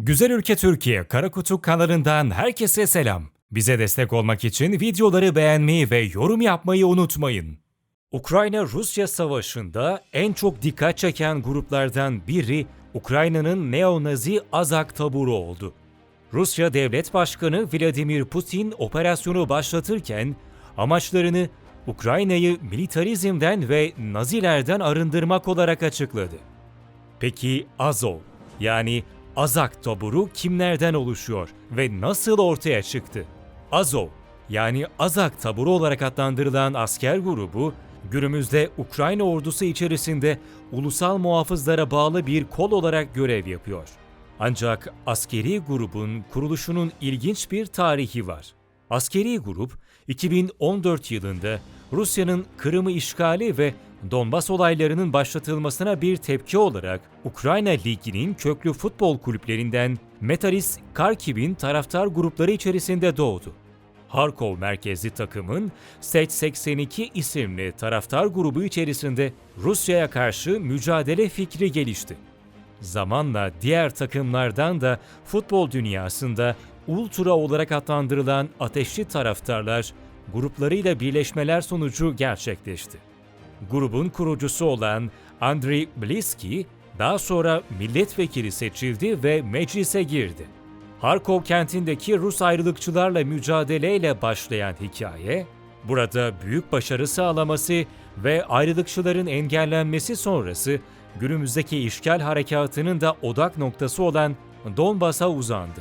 Güzel Ülke Türkiye Karakutu kanalından herkese selam. Bize destek olmak için videoları beğenmeyi ve yorum yapmayı unutmayın. Ukrayna-Rusya savaşında en çok dikkat çeken gruplardan biri Ukrayna'nın neo-Nazi Azak taburu oldu. Rusya Devlet Başkanı Vladimir Putin operasyonu başlatırken amaçlarını Ukrayna'yı militarizmden ve Nazilerden arındırmak olarak açıkladı. Peki Azov yani Azak taburu kimlerden oluşuyor ve nasıl ortaya çıktı? Azov yani Azak taburu olarak adlandırılan asker grubu günümüzde Ukrayna ordusu içerisinde ulusal muhafızlara bağlı bir kol olarak görev yapıyor. Ancak askeri grubun kuruluşunun ilginç bir tarihi var. Askeri grup 2014 yılında Rusya'nın Kırım'ı işgali ve Donbas olaylarının başlatılmasına bir tepki olarak Ukrayna Ligi'nin köklü futbol kulüplerinden Metalis Karkiv'in taraftar grupları içerisinde doğdu. Harkov merkezli takımın Set 82 isimli taraftar grubu içerisinde Rusya'ya karşı mücadele fikri gelişti. Zamanla diğer takımlardan da futbol dünyasında ultra olarak adlandırılan ateşli taraftarlar gruplarıyla birleşmeler sonucu gerçekleşti. Grubun kurucusu olan Andriy Bliski daha sonra milletvekili seçildi ve meclise girdi. Harkov kentindeki Rus ayrılıkçılarla mücadeleyle başlayan hikaye, burada büyük başarı sağlaması ve ayrılıkçıların engellenmesi sonrası günümüzdeki işgal harekatının da odak noktası olan Donbas'a uzandı.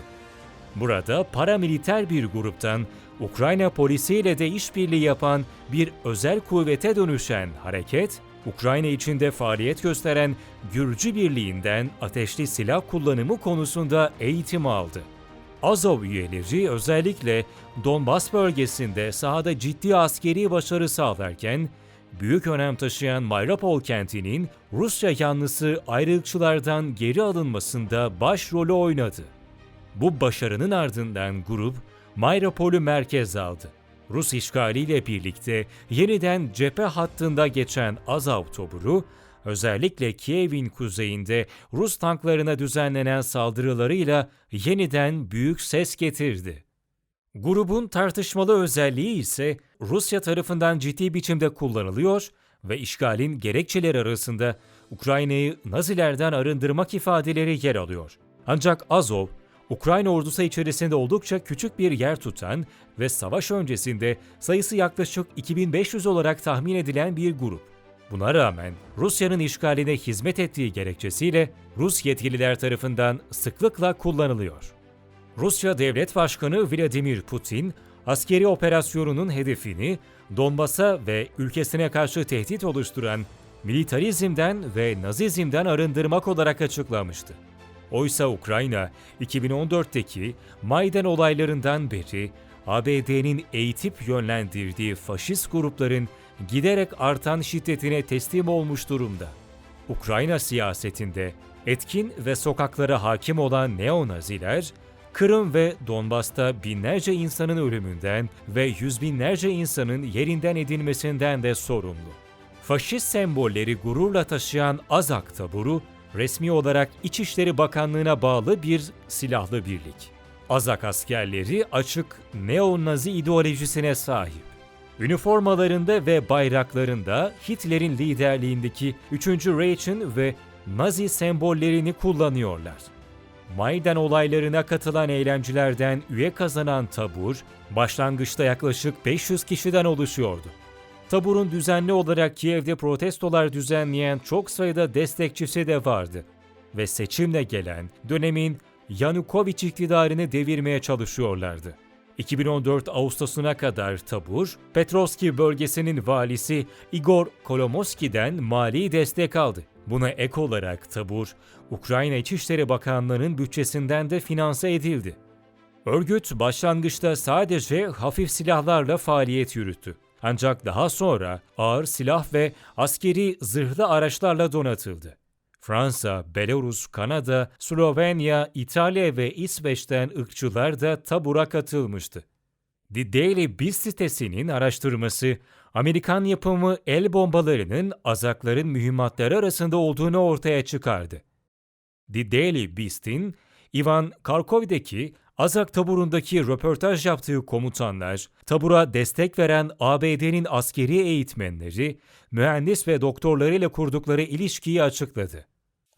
Burada paramiliter bir gruptan Ukrayna polisiyle de işbirliği yapan bir özel kuvvete dönüşen hareket, Ukrayna içinde faaliyet gösteren Gürcü Birliği'nden ateşli silah kullanımı konusunda eğitim aldı. Azov üyeleri özellikle Donbas bölgesinde sahada ciddi askeri başarı sağlarken, büyük önem taşıyan Mayropol kentinin Rusya yanlısı ayrılıkçılardan geri alınmasında başrolü oynadı. Bu başarının ardından grup Mayropol'ü merkez aldı. Rus işgaliyle birlikte yeniden cephe hattında geçen Azov toburu, özellikle Kiev'in kuzeyinde Rus tanklarına düzenlenen saldırılarıyla yeniden büyük ses getirdi. Grubun tartışmalı özelliği ise Rusya tarafından ciddi biçimde kullanılıyor ve işgalin gerekçeleri arasında Ukrayna'yı Nazilerden arındırmak ifadeleri yer alıyor. Ancak Azov, Ukrayna ordusu içerisinde oldukça küçük bir yer tutan ve savaş öncesinde sayısı yaklaşık 2500 olarak tahmin edilen bir grup. Buna rağmen Rusya'nın işgaline hizmet ettiği gerekçesiyle Rus yetkililer tarafından sıklıkla kullanılıyor. Rusya Devlet Başkanı Vladimir Putin, askeri operasyonunun hedefini Donbas'a ve ülkesine karşı tehdit oluşturan militarizmden ve nazizmden arındırmak olarak açıklamıştı. Oysa Ukrayna 2014'teki Maydan olaylarından beri ABD'nin eğitip yönlendirdiği faşist grupların giderek artan şiddetine teslim olmuş durumda. Ukrayna siyasetinde etkin ve sokaklara hakim olan neonaziler, Kırım ve Donbas'ta binlerce insanın ölümünden ve yüz binlerce insanın yerinden edilmesinden de sorumlu. Faşist sembolleri gururla taşıyan Azak taburu, resmi olarak İçişleri Bakanlığı'na bağlı bir silahlı birlik. Azak askerleri açık neo-nazi ideolojisine sahip. Üniformalarında ve bayraklarında Hitler'in liderliğindeki 3. Reich'in ve Nazi sembollerini kullanıyorlar. Maydan olaylarına katılan eylemcilerden üye kazanan tabur, başlangıçta yaklaşık 500 kişiden oluşuyordu. Taburun düzenli olarak Kiev'de protestolar düzenleyen çok sayıda destekçisi de vardı ve seçimle gelen dönemin Yanukovych iktidarını devirmeye çalışıyorlardı. 2014 Ağustos'una kadar Tabur, Petrovski bölgesinin valisi Igor Kolomoski'den mali destek aldı. Buna ek olarak Tabur, Ukrayna İçişleri Bakanlığı'nın bütçesinden de finanse edildi. Örgüt başlangıçta sadece hafif silahlarla faaliyet yürüttü. Ancak daha sonra ağır silah ve askeri zırhlı araçlarla donatıldı. Fransa, Belarus, Kanada, Slovenya, İtalya ve İsveç'ten ırkçılar da tabura katılmıştı. The Daily Beast sitesinin araştırması, Amerikan yapımı el bombalarının Azakların mühimmatları arasında olduğunu ortaya çıkardı. The Daily Beast'in Ivan Karkov'daki Azak taburundaki röportaj yaptığı komutanlar, tabura destek veren ABD'nin askeri eğitmenleri, mühendis ve doktorlarıyla kurdukları ilişkiyi açıkladı.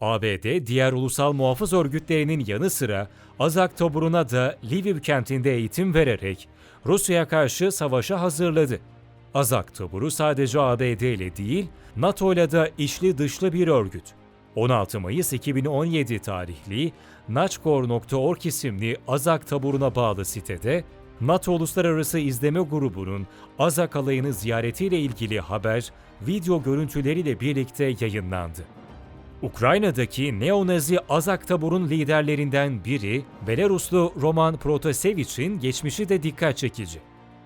ABD, diğer ulusal muhafız örgütlerinin yanı sıra Azak taburuna da Lviv kentinde eğitim vererek Rusya'ya karşı savaşa hazırladı. Azak taburu sadece ABD ile değil, NATO ile de içli dışlı bir örgüt. 16 Mayıs 2017 tarihli Nachkor.org isimli Azak taburuna bağlı sitede, NATO Uluslararası İzleme Grubu'nun Azak alayını ziyaretiyle ilgili haber, video görüntüleriyle birlikte yayınlandı. Ukrayna'daki neonazi Azak taburun liderlerinden biri Belaruslu Roman Protasevich'in geçmişi de dikkat çekici.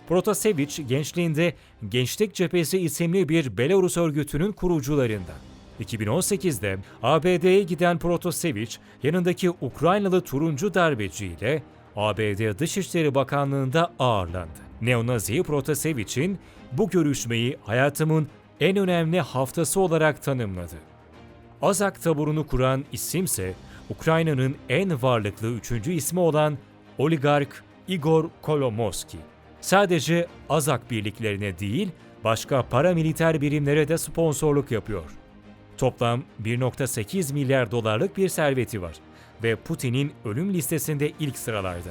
Protasevich gençliğinde Gençlik Cephesi isimli bir Belarus örgütünün kurucularından. 2018'de ABD'ye giden Protasevich yanındaki Ukraynalı turuncu darbeci ile ABD Dışişleri Bakanlığı'nda ağırlandı. Neonazi Protasevich'in bu görüşmeyi hayatımın en önemli haftası olarak tanımladı. Azak taburunu kuran isimse Ukrayna'nın en varlıklı üçüncü ismi olan oligark Igor Kolomoski. Sadece Azak birliklerine değil, başka paramiliter birimlere de sponsorluk yapıyor. Toplam 1.8 milyar dolarlık bir serveti var ve Putin'in ölüm listesinde ilk sıralarda.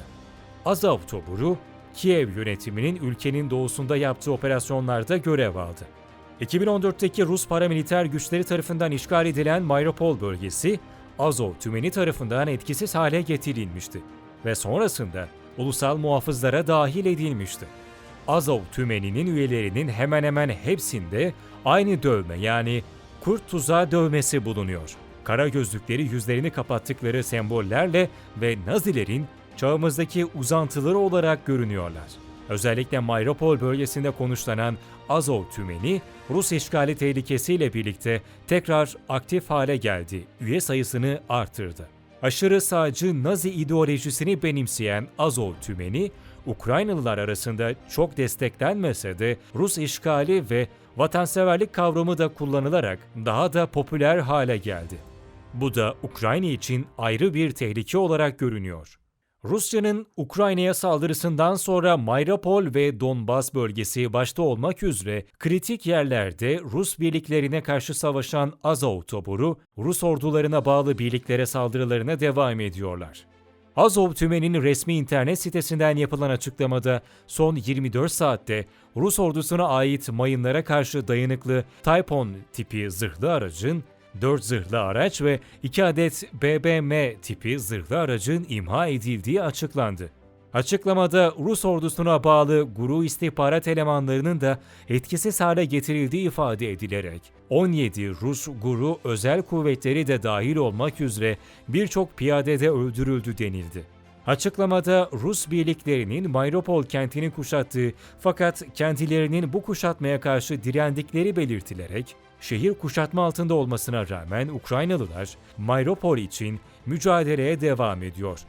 Azov taburu, Kiev yönetiminin ülkenin doğusunda yaptığı operasyonlarda görev aldı. 2014'teki Rus paramiliter güçleri tarafından işgal edilen Mariupol bölgesi, Azov tümeni tarafından etkisiz hale getirilmişti ve sonrasında ulusal muhafızlara dahil edilmişti. Azov tümeninin üyelerinin hemen hemen hepsinde aynı dövme yani kurt tuzağı dövmesi bulunuyor. Kara gözlükleri yüzlerini kapattıkları sembollerle ve Nazilerin çağımızdaki uzantıları olarak görünüyorlar. Özellikle Mariupol bölgesinde konuşlanan Azov tümeni, Rus işgali tehlikesiyle birlikte tekrar aktif hale geldi, üye sayısını artırdı. Aşırı sağcı Nazi ideolojisini benimseyen Azov tümeni, Ukraynalılar arasında çok desteklenmese de Rus işgali ve vatanseverlik kavramı da kullanılarak daha da popüler hale geldi. Bu da Ukrayna için ayrı bir tehlike olarak görünüyor. Rusya'nın Ukrayna'ya saldırısından sonra Mariupol ve Donbas bölgesi başta olmak üzere kritik yerlerde Rus birliklerine karşı savaşan Azov taburu, Rus ordularına bağlı birliklere saldırılarına devam ediyorlar. Azov tümeninin resmi internet sitesinden yapılan açıklamada son 24 saatte Rus ordusuna ait mayınlara karşı dayanıklı Typhoon tipi zırhlı aracın 4 zırhlı araç ve 2 adet BBM tipi zırhlı aracın imha edildiği açıklandı. Açıklamada Rus ordusuna bağlı Guru istihbarat elemanlarının da etkisiz hale getirildiği ifade edilerek 17 Rus Guru özel kuvvetleri de dahil olmak üzere birçok piyade de öldürüldü denildi. Açıklamada Rus birliklerinin Mariupol kentini kuşattığı fakat kendilerinin bu kuşatmaya karşı direndikleri belirtilerek şehir kuşatma altında olmasına rağmen Ukraynalılar Mariupol için mücadeleye devam ediyor.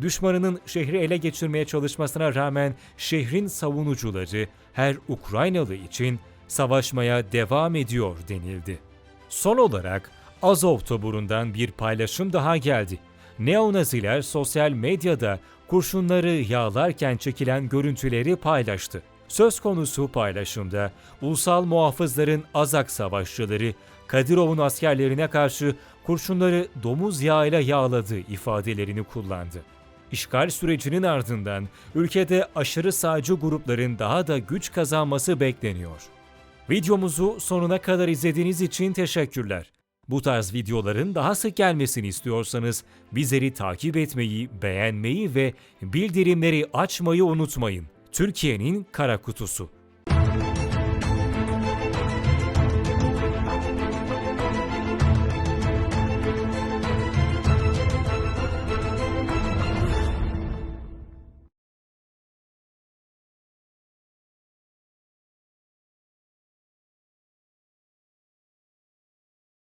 Düşmanının şehri ele geçirmeye çalışmasına rağmen şehrin savunucuları her Ukraynalı için savaşmaya devam ediyor denildi. Son olarak Azov taburundan bir paylaşım daha geldi. Neonaziler sosyal medyada kurşunları yağlarken çekilen görüntüleri paylaştı. Söz konusu paylaşımda ulusal muhafızların Azak savaşçıları Kadirov'un askerlerine karşı kurşunları domuz yağıyla yağladı ifadelerini kullandı. İşgal sürecinin ardından ülkede aşırı sağcı grupların daha da güç kazanması bekleniyor. Videomuzu sonuna kadar izlediğiniz için teşekkürler. Bu tarz videoların daha sık gelmesini istiyorsanız bizleri takip etmeyi, beğenmeyi ve bildirimleri açmayı unutmayın. Türkiye'nin Kara Kutusu